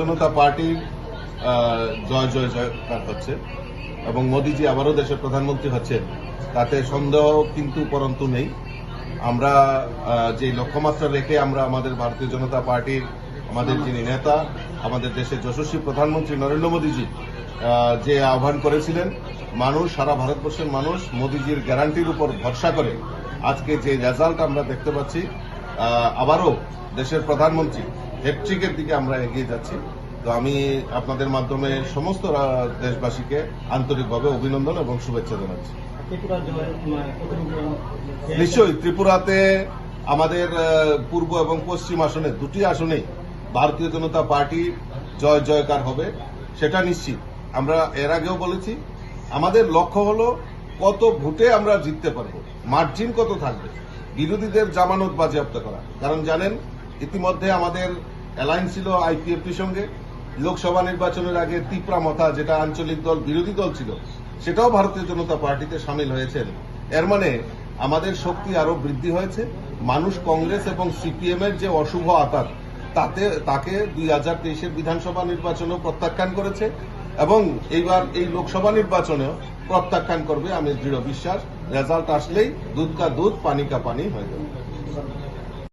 জনতা পার্টির জয় জয় জয়কার হচ্ছে। এবং মোদিজি আবারও দেশের প্রধানমন্ত্রী হচ্ছেন। তাতে সন্দেহ কিন্তু পরন্তু নেই। আমরা যে লক্ষ্যমাত্রা রেখে আমরা আমাদের ভারতীয় জনতা পার্টির, আমাদের যিনি নেতা, আমাদের দেশের যশস্বী প্রধানমন্ত্রী নরেন্দ্র মোদীজি যে আহ্বান করেছিলেন, মানুষ, সারা ভারতবর্ষের মানুষ মোদীজির গ্যারান্টির উপর ভরসা করে আজকে যে রেজাল্ট আমরা দেখতে পাচ্ছি আবারও দেশের প্রধানমন্ত্রী হ্যাট্রিকের দিকে আমরা এগিয়ে যাচ্ছি। তো আমি আপনাদের মাধ্যমে সমস্ত দেশবাসীকে আন্তরিকভাবে অভিনন্দন এবং শুভেচ্ছা জানাচ্ছি। নিশ্চয়ই ত্রিপুরাতে আমাদের পূর্ব এবং পশ্চিম আসনে দুটি আসনেই ভারতীয় জনতা পার্টি জয় জয়কার হবে সেটা নিশ্চিত। আমরা এর আগেও বলেছি আমাদের লক্ষ্য হলো কত ভোটে আমরা জিততে পারব মার্জিন কত থাকবে বিরোধীদের জামানত বাজেয়াপ্ত করা। কারণ জানেন ইতিমধ্যে আমাদের অ্যালায়েন্স ছিল আইপিএফটির সঙ্গে। লোকসভা নির্বাচনের আগে তিপ্রা মথা, যেটা আঞ্চলিক দল, বিরোধী দল ছিল, সেটাও ভারতীয় জনতা পার্টিতে সামিল হয়েছেন। এর মানে আমাদের শক্তি আরও বৃদ্ধি হয়েছে। মানুষ কংগ্রেস এবং সিপিএম এর যে অশুভ আতাত, তাতে, তাকে দুই হাজার তেইশের বিধানসভা নির্বাচনেও প্রত্যাখ্যান করেছে এবং এইবার এই লোকসভা নির্বাচনেও প্রত্যাখ্যান করবে, আমি দৃঢ় বিশ্বাস। রেজাল্ট আসলেই দুধ কা দুধ, পানি কা পানি হয়ে যাবে।